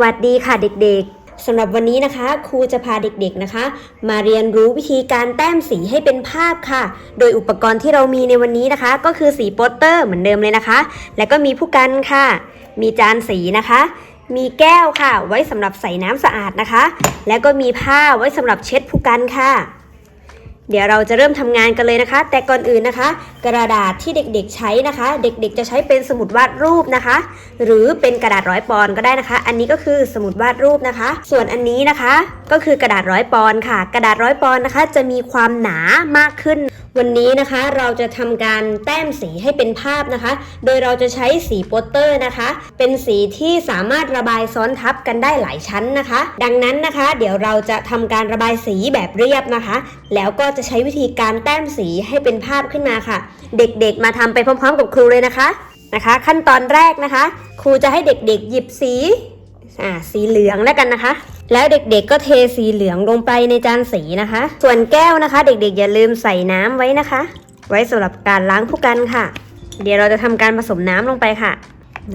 วัสดีค่ะเด็กๆสำหรับวันนี้นะคะ ครูจะพาเด็กๆนะคะ มาเรียนรู้วิธีการแต้มสีให้เป็นภาพค่ะ โดยอุปกรณ์ที่เรามีในวันนี้นะคะ ก็คือสีโปสเตอร์เหมือนเดิมเลยนะคะ และก็มีผู้กันค่ะ มีจานสีนะคะ มีแก้วค่ะ ไว้สำหรับใส่น้ำสะอาดนะคะ และก็มีผ้าไว้สำหรับเช็ดผู้กันค่ะ เดี๋ยวเราจะเริ่มทำงานกันเลยนะคะ แต่ก่อนอื่นนะคะ กระดาษที่เด็กๆใช้นะคะ เด็กๆ จะใช้เป็นสมุดวาดรูปนะคะ หรือเป็นกระดาษร้อยปอนก็ได้นะคะ อันนี้ก็คือสมุดวาดรูปนะคะ ส่วนอันนี้นะคะ ก็คือกระดาษร้อยปอนค่ะ กระดาษร้อยปอนนะคะ จะมีความหนามากขึ้น วันนี้นะคะเราจะทำการแต้มสีให้เป็นภาพนะคะ โดยเราจะใช้สีโปสเตอร์นะคะ เป็นสีที่สามารถระบายซ้อนทับกันได้หลายชั้นนะคะ ดังนั้นนะคะ เดี๋ยวเราจะทำการระบายสีแบบเรียบนะคะ แล้วก็จะใช้วิธีการแต้มสีให้เป็นภาพขึ้นมาค่ะ เด็กๆมาทำไปพร้อมๆ กับครูเลยนะคะนะคะ ขั้นตอนแรกนะคะ ครูจะให้เด็กๆหยิบสีอ่าสีเหลืองแล้วกันนะคะ แล้วเด็กๆก็เทสีเหลืองลงไปในจานสีนะคะ ส่วนแก้วนะคะ เด็กๆ อย่าลืมใส่น้ำไว้นะคะ ไว้สำหรับการล้างผู้กันค่ะ เดี๋ยวเราจะทำการผสมน้ำลงไปค่ะ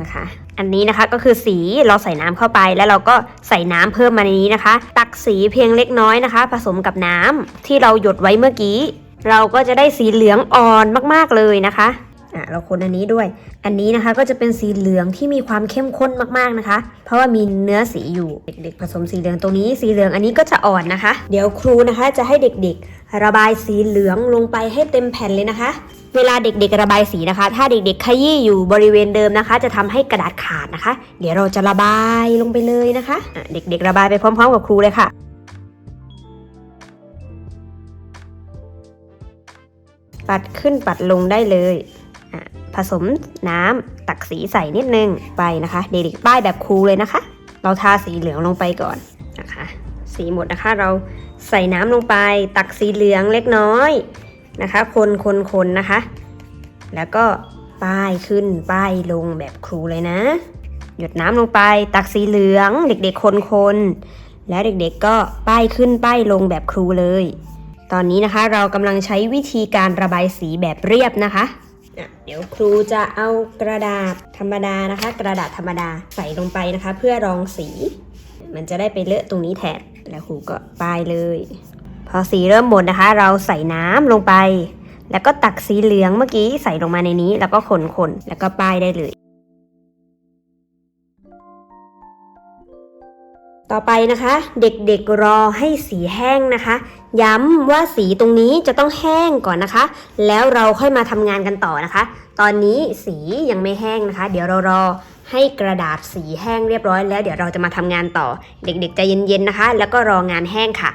นะคะ อันนี้นะคะก็คือสีเราใส่น้ำเข้าไป แล้วเราก็ใส่น้ำเพิ่มมาในนี้นะคะ ตักสีเพียงเล็กน้อยนะคะ ผสมกับน้ำที่เราหยดไว้เมื่อกี้ เราก็จะได้สีเหลืองอ่อนมากๆเลยนะคะ อะเราคนอันนี้ด้วย อันนี้นะคะก็จะเป็นสีเหลืองที่มีความเข้มข้นมากๆนะคะ เพราะว่ามีเนื้อสีอยู่เด็กๆผสมสีเหลืองตรงนี้สีเหลืองอันนี้ก็จะอ่อนนะคะ เดี๋ยวครูนะคะจะให้เด็กๆ ระบายสีเหลืองลงไปให้เต็มแผ่นเลยนะคะ เวลาเด็กๆระบายสีนะคะ ถ้าเด็กๆขยี้อยู่บริเวณเดิมนะคะ จะทำให้กระดาษขาดนะคะ เดี๋ยวเราจะระบายลงไปเลยนะคะะเด็กๆ ระบายไปพร้อม ๆ กับครูเลยค่ะปัดขึ้นปัดลงได้เลย ผสมน้ำตักสีใส่นิดนึงไปนะคะ เด็กๆป้ายแบบครูเลยนะคะ เราทาสีเหลืองลงไปก่อนนะคะ สีหมดนะคะเราใส่น้ำลงไป ตักสีเหลืองเล็กน้อยนะคะ คนคนคนนะคะ แล้วก็ป้ายขึ้นป้ายลงแบบครูเลยนะ หยดน้ำลงไป ตักสีเหลืองเด็กๆคนคนแล้วเด็กๆก็ป้ายขึ้นป้ายลงแบบครูเลย ตอนนี้นะคะเรากำลังใช้วิธีการระบายสีแบบเรียบนะคะ อะเดี๋ยวครูจะเอากระดาษธรรมดานะคะ กระดาษธรรมดาใส่ลงไปนะคะ เพื่อรองสี มันจะได้ไปเลอะตรงนี้แทนแล้วครูก็ป้ายเลย พอสีเริ่มหมดนะคะ เราใส่น้ำลงไป แล้วก็ตักสีเหลืองเมื่อกี้ใส่ลงมาในนี้ แล้วก็คนๆแล้วก็ป้ายได้เลยต่อไปนะคะ เด็กๆรอให้สีแห้งนะคะ ย้ำว่าสีตรงนี้จะต้องแห้งก่อนนะคะ แล้วเราค่อยมาทำงานกันต่อนะคะ ตอนนี้สียังไม่แห้งนะคะ เดี๋ยวเรารอให้กระดาษสีแห้งเรียบร้อยแล้ว เดี๋ยวเราจะมาทำงานต่อ เด็กๆใจเย็นๆนะคะ แล้วก็รองานแห้งค่ะ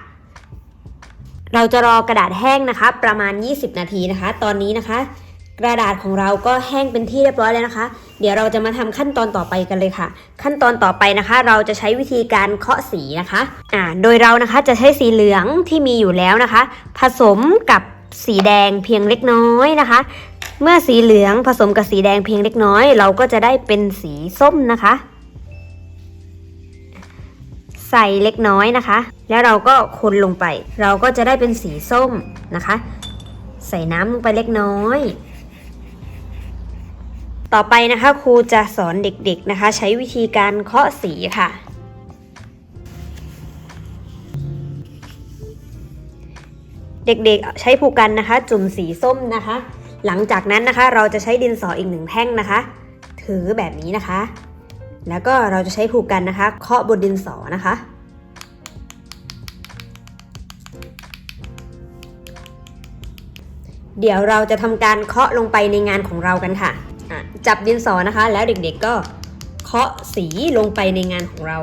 เราจะรอกระดาษแห้งนะคะ ประมาณ 20 นาทีนะคะ ตอนนี้นะคะ กระดาษของเราก็แห้งเป็นที่เรียบร้อยแล้วนะคะ เดี๋ยวเราจะมาทำขั้นตอนต่อไปกันเลยค่ะ ขั้นตอนต่อไปนะคะ เราจะใช้วิธีการเคาะสีนะคะอ่าโดยเรานะคะจะใช้สีเหลืองที่มีอยู่แล้วนะคะ ผสมกับสีแดงเพียงเล็กน้อยนะคะ เมื่อสีเหลืองผสมกับสีแดงเพียงเล็กน้อย เราก็จะได้เป็นสีส้มนะคะ ใส่เล็กน้อยนะคะ แล้วเราก็คนลงไป เราก็จะได้เป็นสีส้มนะคะ ใส่น้ำลงไปเล็กน้อย ต่อไปนะคะครูจะสอนเด็กๆนะคะ ใช้วิธีการเคาะสีค่ะ เด็กๆใช้ผูกกันนะคะ จุ่มสีส้มนะคะ หลังจากนั้นนะคะ เราจะใช้ดินสออีกหนึ่งแท่งนะคะ ถือแบบนี้นะคะ แล้วก็เราจะใช้ผูกกันนะคะ เคาะบนดินสอนะคะเดี๋ยวเราจะทำการเคาะลงไปในงานของเรากันค่ะ จับดินสอนะคะ แล้วเด็กๆก็เคาะสีลงไปในงานของเรา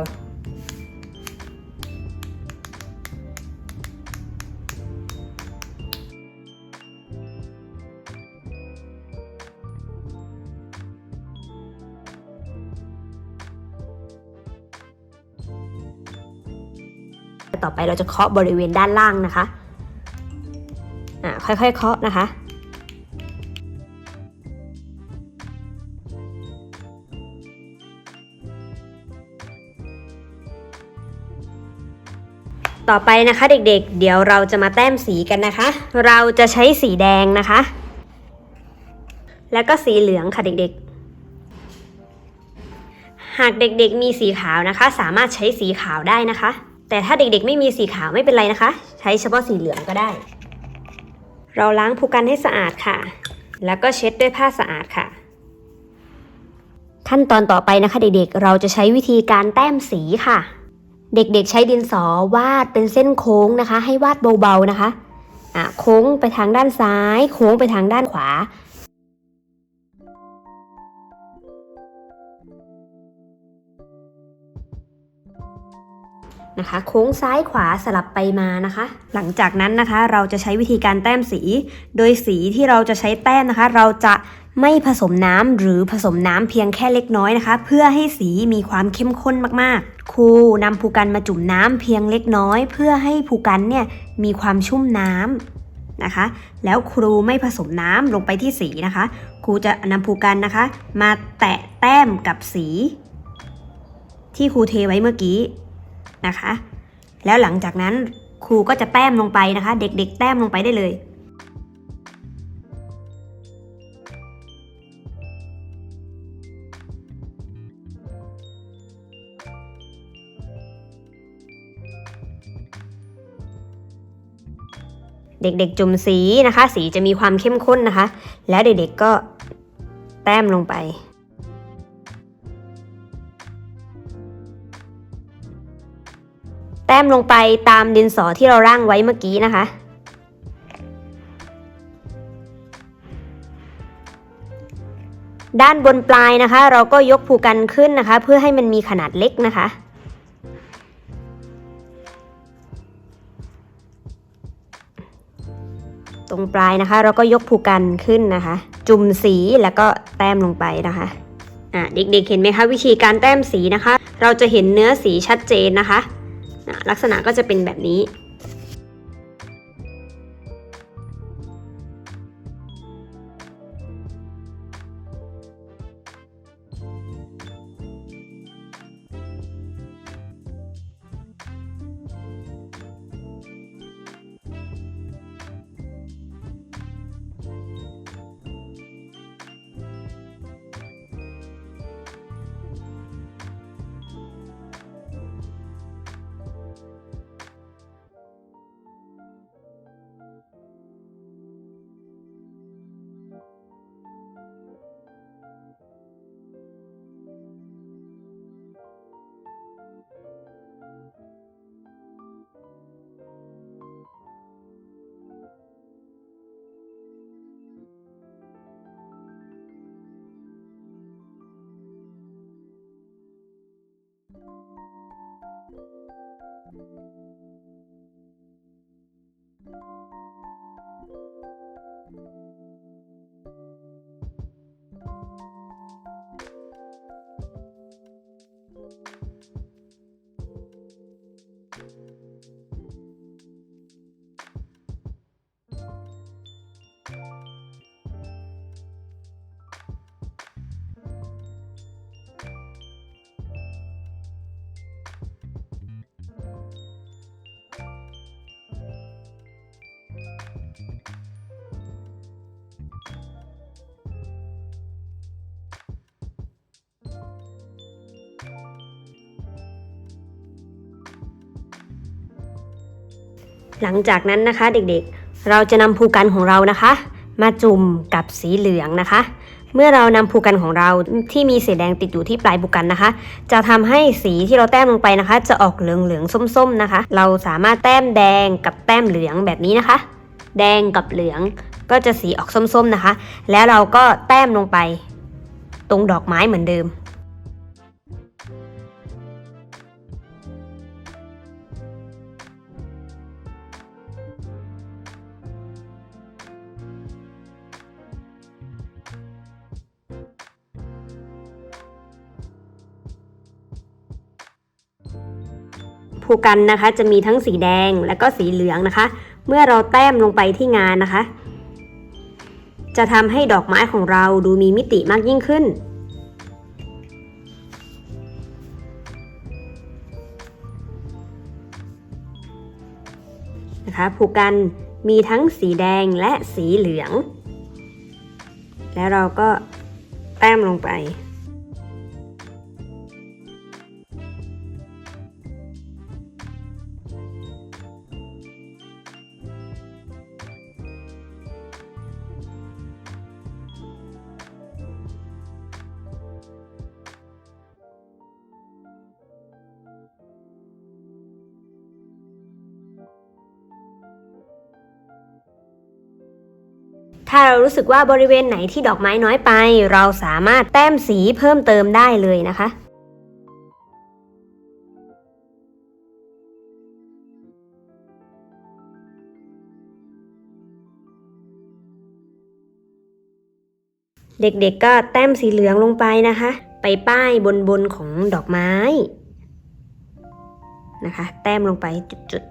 ต่อไปเราจะเคาะบริเวณด้านล่างนะคะ อะค่อยๆเคาะนะคะ ต่อไปนะคะเด็กๆเดี๋ยวเราจะมาแต้มสีกันนะคะ เราจะใช้สีแดงนะคะ แล้วก็สีเหลืองค่ะเด็กๆ หากเด็กๆมีสีขาวนะคะ สามารถใช้สีขาวได้นะคะ แต่ถ้าเด็กๆ ไม่มีสีขาวไม่เป็นไรนะคะ ใช้เฉพาะสีเหลืองก็ได้ เราล้างภูกันให้สะอาดค่ะ แล้วก็เช็ดด้วยผ้าสะอาดค่ะขั้นตอนต่อไปนะคะเด็กๆ เราจะใช้วิธีการแต้มสีค่ะ เด็กๆใช้ดินสอวาดเป็นเส้นโค้งนะคะ ให้วาดเบาๆนะคะอะโค้งไปทางด้านซ้าย โค้งไปทางด้านขวา นะคะ โค้งซ้ายขวาสลับไปมานะคะ หลังจากนั้นนะคะเราจะใช้วิธีการแต้มสี โดยสีที่เราจะใช้แต้มนะคะ เราจะ ไม่ผสมน้ำหรือผสมน้ำเพียงแค่เล็กน้อยนะคะ เพื่อให้สีมีความเข้มข้นมากๆ ครูนำภูกันมาจุ่มน้ำเพียงเล็กน้อย เพื่อให้ภูกันเนี่ยมีความชุ่มน้ำนะคะ แล้วครูไม่ผสมน้ำลงไปที่สีนะคะ ครูจะนำภูกันนะคะ มาแตะแต้มกับสี ที่ครูเทไว้เมื่อกี้นะคะ แล้วหลังจากนั้นครูก็จะแต้มลงไปนะคะ เด็กๆ แต้มลงไปได้เลย เด็กๆจุ่มสีนะคะ สีจะมีความเข้มข้นนะคะ แล้วเด็กๆก็แต้มลงไป แต้มลงไปตามดินสอที่เราร่างไว้เมื่อกี้นะคะ ด้านบนปลายนะคะ เราก็ยกภูกันขึ้นนะคะ เพื่อให้มันมีขนาดเล็กนะคะ ตรงปลายนะคะ เราก็ยกภูกันขึ้นนะคะ จุ่มสีแล้วก็แต้มลงไปนะคะอะเด็กๆเห็นไหมคะวิธีการแต้มสีนะคะ เราจะเห็นเนื้อสีชัดเจนนะคะ ลักษณะก็จะเป็นแบบนี้ หลังจากนั้นนะคะเด็กๆ เราจะนำภูกันของเรานะคะ มาจุ่มกับสีเหลืองนะคะ เมื่อเรานำภูกันของเราที่มีสีแดงติดอยู่ที่ปลายภูกันนะคะ จะทำให้สีที่เราแต้มลงไปนะคะ จะออกเหลืองๆส้มๆนะคะ เราสามารถแต้มแดงกับแต้มเหลืองแบบนี้นะคะ แดงกับเหลืองก็จะสีออกส้มๆนะคะ แล้วเราก็แต้มลงไป ตรงดอกไม้เหมือนเดิม ภูกันนะคะ จะมีทั้งสีแดงและก็สีเหลืองนะคะ เมื่อเราแต้มลงไปที่งานนะคะ จะทำให้ดอกไม้ของเราดูมีมิติมากยิ่งขึ้น นะคะภูกันมีทั้งสีแดงและสีเหลือง แล้วเราก็แต้มลงไป ถ้าเรารู้สึกว่าบริเวณไหนที่ดอกไม้น้อยไป เราสามารถแต้มสีเพิ่มเติมได้เลยนะคะเด็กๆก็แต้มสีเหลืองลงไปนะคะ ไปป้ายบนบนของดอกไม้นะคะ แต้มลงไปจุด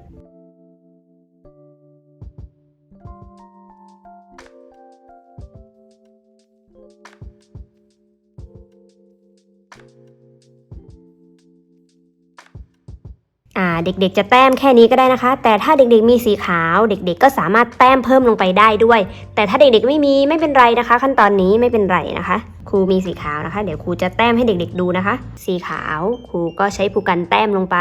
เด็กๆจะแต้มแค่นี้ก็ได้นะคะ แต่ถ้าเด็กๆมีสีขาว เด็กๆก็สามารถแต้มเพิ่มลงไปได้ด้วย แต่ถ้าเด็กๆไม่มีไม่เป็นไรนะคะ ขั้นตอนนี้ไม่เป็นไรนะคะ ครูมีสีขาวนะคะ เดี๋ยวครูจะแต้มให้เด็กๆดูนะคะ สีขาวครูก็ใช้ผูกกันแต้มลงไป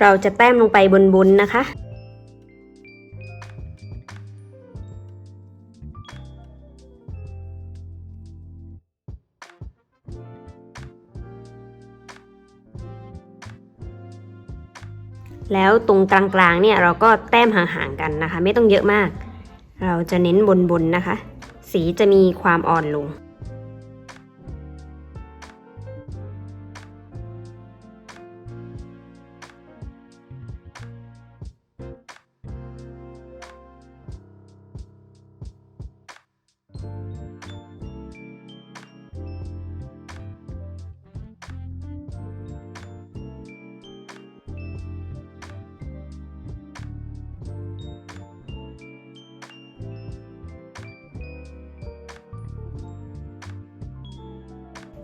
เราจะแต้มลงไปบนๆนะคะ แล้วตรงกลางๆเนี่ยเราก็แต้มห่างๆกันนะคะ ไม่ต้องเยอะมาก เราจะเน้นบนๆนะคะ สีจะมีความอ่อนลง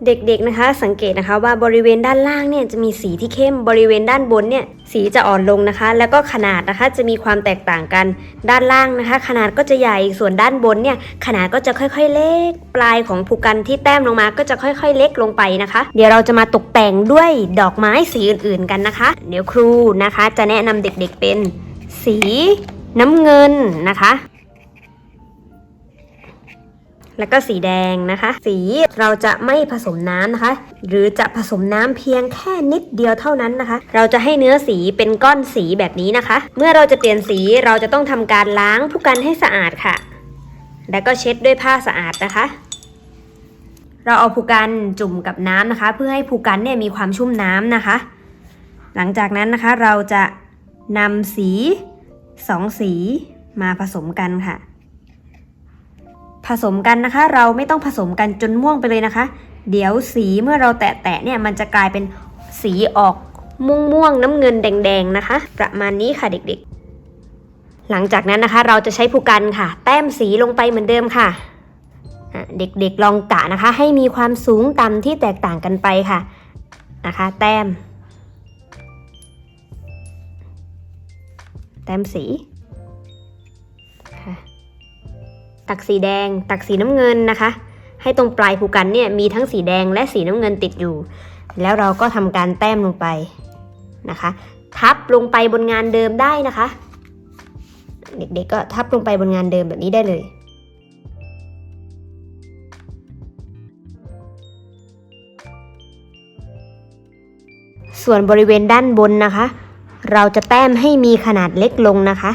เด็กๆนะคะสังเกตนะคะว่าบริเวณด้านล่างเนี่ยจะมีสีที่เข้มบริเวณด้านบนเนี่ยสีจะอ่อนลงนะคะ แล้วก็ขนาดนะคะจะมีความแตกต่างกัน ด้านล่างนะคะ ขนาดก็จะใหญ่ส่วนด้านบนเนี่ยขนาดก็จะค่อยๆเล็ก ปลายของผูกันที่แต้มลงมาก็จะค่อยๆเล็กลงไปนะคะ เดี๋ยวเราจะมาตกแต่งด้วยดอกไม้สีอื่นๆกันนะคะ เดี๋ยวครูนะคะจะแนะนำเด็กๆเป็น สีน้ำเงินนะคะ แล้วก็สีแดงนะคะ สีเราจะไม่ผสมน้ำนะคะ หรือจะผสมน้ำเพียงแค่นิดเดียวเท่านั้นนะคะ เราจะให้เนื้อสีเป็นก้อนสีแบบนี้นะคะ เมื่อเราจะเปลี่ยนสีเราจะต้องทำการล้างผู้กันให้สะอาดค่ะ แล้วก็เช็ดด้วยผ้าสะอาดนะคะเราเอาผู้กันจุ่มกับน้ำนะคะ เพื่อให้ผู้กันเนี่ยมีความชุ่มน้ำนะคะ หลังจากนั้นนะคะเราจะนำสีสองสีมาผสมกันค่ะ ผสมกันนะคะ เราไม่ต้องผสมกันจนม่วงไปเลยนะคะ เดี๋ยวสีเมื่อเราแตะๆเนี่ยมันจะกลายเป็นสีออกม่วงม่วงๆน้ำเงินแดงๆนะคะ ประมาณนี้ค่ะเด็กๆ หลังจากนั้นนะคะเราจะใช้ผู้กันค่ะ แต้มสีลงไปเหมือนเดิมค่ะอะเด็กๆลองกะนะคะ ให้มีความสูงต่ำที่แตกต่างกันไปค่ะนะคะ แต้ม แต้มสี ตักสีแดง ตักสีน้ำเงินนะคะ ให้ตรงปลายผูกันเนี่ยมีทั้งสีแดงและสีน้ำเงินติดอยู่ แล้วเราก็ทำการแต้มลงไปนะคะ ทับลงไปบนงานเดิมได้นะคะ เด็กๆก็ทับลงไปบนงานเดิมแบบนี้ได้เลยส่วนบริเวณด้านบนนะคะ เราจะแต้มให้มีขนาดเล็กลงนะคะ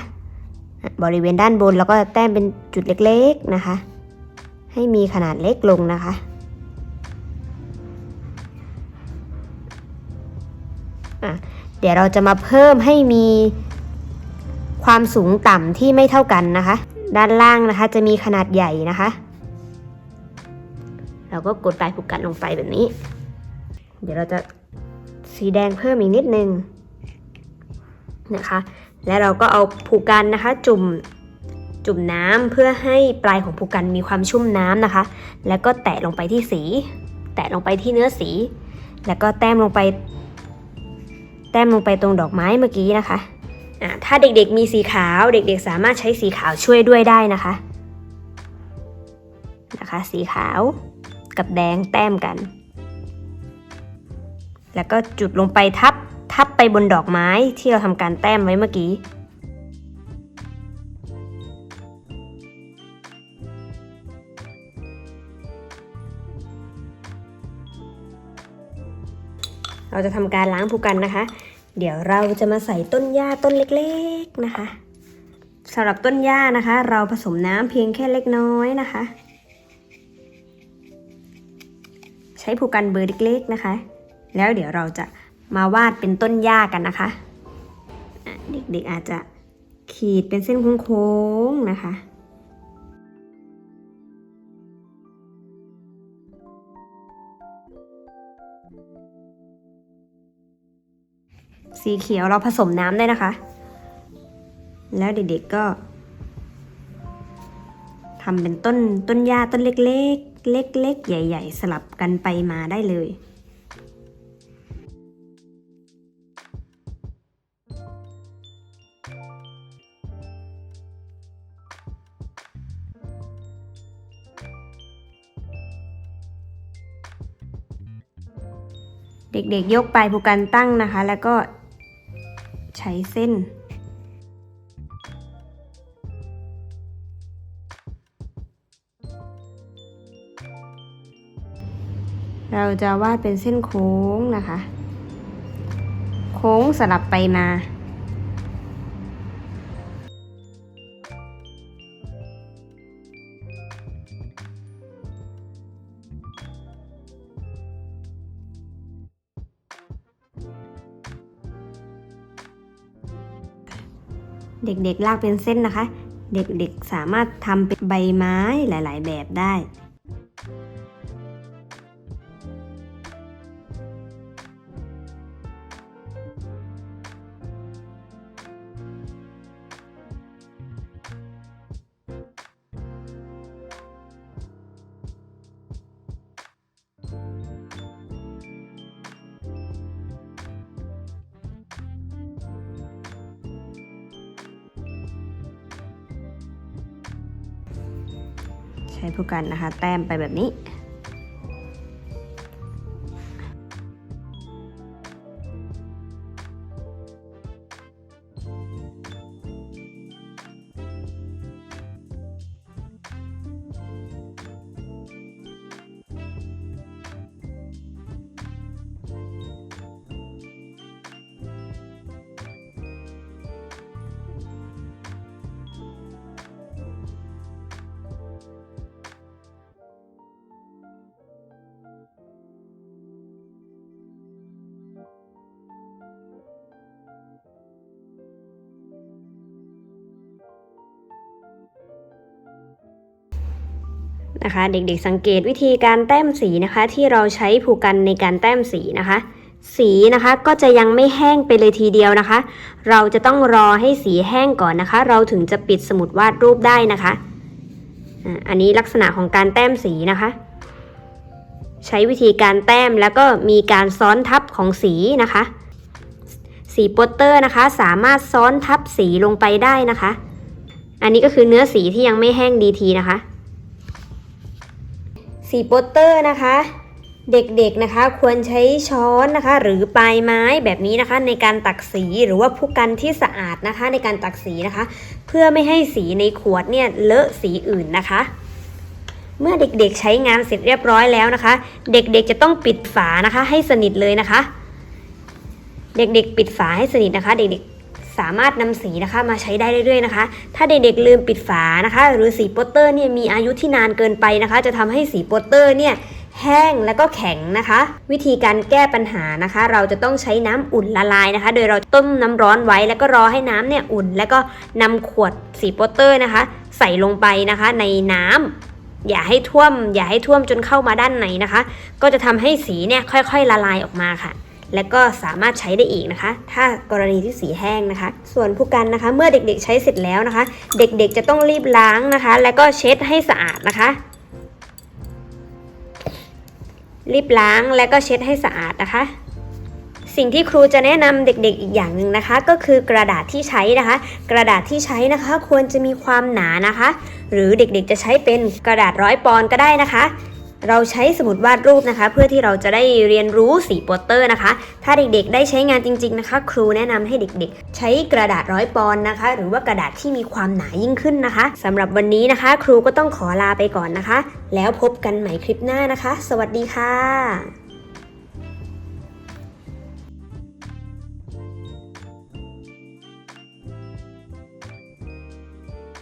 บริเวณด้านบนเราก็แต้มเป็นจุดเล็กๆนะคะ ให้มีขนาดเล็กลงนะคะอะเดี๋ยวเราจะมาเพิ่มให้มีความสูงต่ำที่ไม่เท่ากันนะคะ ด้านล่างนะคะจะมีขนาดใหญ่นะคะ เราก็กดปลายผูกกันลงไปแบบนี้ เดี๋ยวเราจะสีแดงเพิ่มอีกนิดนึง นะคะ และเราก็เอาผูกกันนะคะ จุ่มจุ่มน้ำเพื่อให้ปลายของผูกกันมีความชุ่มน้ำนะคะ แล้วก็แตะลงไปที่สี แตะลงไปที่เนื้อสี แล้วก็แต้มลงไป แต้มลงไปตรงดอกไม้เมื่อกี้นะคะอะถ้าเด็กๆมีสีขาวเด็กๆสามารถใช้สีขาวช่วยด้วยได้นะคะนะคะ สีขาวกับแดงแต้มกัน แล้วก็จุดลงไปทับ ทับไปบนดอกไม้ที่เราทำการแต้มไว้เมื่อกี้ เราจะทำการล้างผูกันนะคะ เดี๋ยวเราจะมาใส่ต้นหญ้าต้นเล็กๆนะคะสำหรับต้นหญ้านะคะ เราผสมน้ำเพียงแค่เล็กน้อยนะคะ ใช้ผูกกันเบอร์เล็กๆนะคะ แล้วเดี๋ยวเราจะ มาวาดเป็นต้นหญ้ากันนะคะ เด็กๆอาจจะขีดเป็นเส้นโค้งๆนะคะสีเขียวเราผสมน้ำได้นะคะ แล้วเด็กๆก็ทำเป็นต้นต้นหญ้าต้นเล็กๆ เล็กๆ ใหญ่ ๆ สลับกันไปมาได้เลย เด็กๆยกไปผูกกันตั้งนะคะ แล้วก็ใช้เส้น เราจะวาดเป็นเส้นโค้งนะคะ โค้งสลับไปมา เด็กๆลากเป็นเส้นนะคะ เด็กๆสามารถทำเป็นใบไม้หลาย ๆ แบบได้ ใช้ผู้กันนะคะ แต้มไปแบบนี้ นะคะ เด็กๆสังเกตวิธีการแต้มสีนะคะ ที่เราใช้ผูกกันในการแต้มสีนะคะ สีนะคะก็จะยังไม่แห้งไปเลยทีเดียวนะคะ เราจะต้องรอให้สีแห้งก่อนนะคะ เราถึงจะปิดสมุดวาดรูปได้นะคะอันนี้ลักษณะของการแต้มสีนะคะ ใช้วิธีการแต้มแล้วก็มีการซ้อนทับของสีนะคะ สีโปสเตอร์นะคะ สามารถซ้อนทับสีลงไปได้นะคะ อันนี้ก็คือเนื้อสีที่ยังไม่แห้งดีทีนะคะ สีโปสเตอร์นะคะ เด็กๆนะคะควรใช้ช้อนนะคะ หรือปลายไม้แบบนี้นะคะ ในการตักสีหรือว่าผู้กันที่สะอาดนะคะ ในการตักสีนะคะ เพื่อไม่ให้สีในขวดเนี่ยเลอะสีอื่นนะคะ เมื่อเด็กๆใช้งานเสร็จเรียบร้อยแล้วนะคะ เด็กๆจะต้องปิดฝานะคะ ให้สนิทเลยนะคะ เด็กๆ ปิดฝาให้สนิทนะคะ เด็กๆ สามารถนำสีนะคะมาใช้ได้เรื่อยๆนะคะ ถ้าเด็กๆลืมปิดฝานะคะ หรือสีโปสเตอร์เนี่ยมีอายุที่นานเกินไปนะคะ จะทำให้สีโปสเตอร์เนี่ยแห้งแล้วก็แข็งนะคะ วิธีการแก้ปัญหานะคะ เราจะต้องใช้น้ำอุ่นละลายนะคะ โดยเราต้มน้ำร้อนไว้แล้วก็รอให้น้ำเนี่ยอุ่น แล้วก็นำขวดสีโปสเตอร์นะคะ ใส่ลงไปนะคะในน้ำอย่าให้ท่วม อย่าให้ท่วมจนเข้ามาด้านในนะคะ ก็จะทำให้สีเนี่ยค่อยๆละลายออกมาค่ะ และก็สามารถใช้ได้อีกนะคะ ถ้ากรณีที่สีแห้งนะคะ ส่วนผู้กันนะคะ เมื่อเด็กๆใช้เสร็จแล้วนะคะ เด็กๆจะต้องรีบล้างนะคะ แล้วก็เช็ดให้สะอาดนะคะ รีบล้างและก็เช็ดให้สะอาดนะคะสิ่งที่ครูจะแนะนำเด็กๆอีกอย่างหนึ่งนะคะ ก็คือกระดาษที่ใช้นะคะ กระดาษที่ใช้นะคะควรจะมีความหนานะคะ หรือเด็กๆจะใช้เป็นกระดาษร้อยปอนก็ได้นะคะ เราใช้สมุดวาดรูปนะคะ เพื่อที่เราจะได้เรียนรู้สีโปสเตอร์นะคะ ถ้าเด็กๆ ได้ใช้งานจริง ๆนะคะ ครูแนะนำให้เด็กๆ ใช้กระดาษร้อยปอนนะคะ หรือว่ากระดาษที่มีความหนายิ่งขึ้นนะคะสำหรับวันนี้นะคะ ครูก็ต้องขอลาไปก่อนนะคะ แล้วพบกันใหม่คลิปหน้านะคะ สวัสดีค่ะ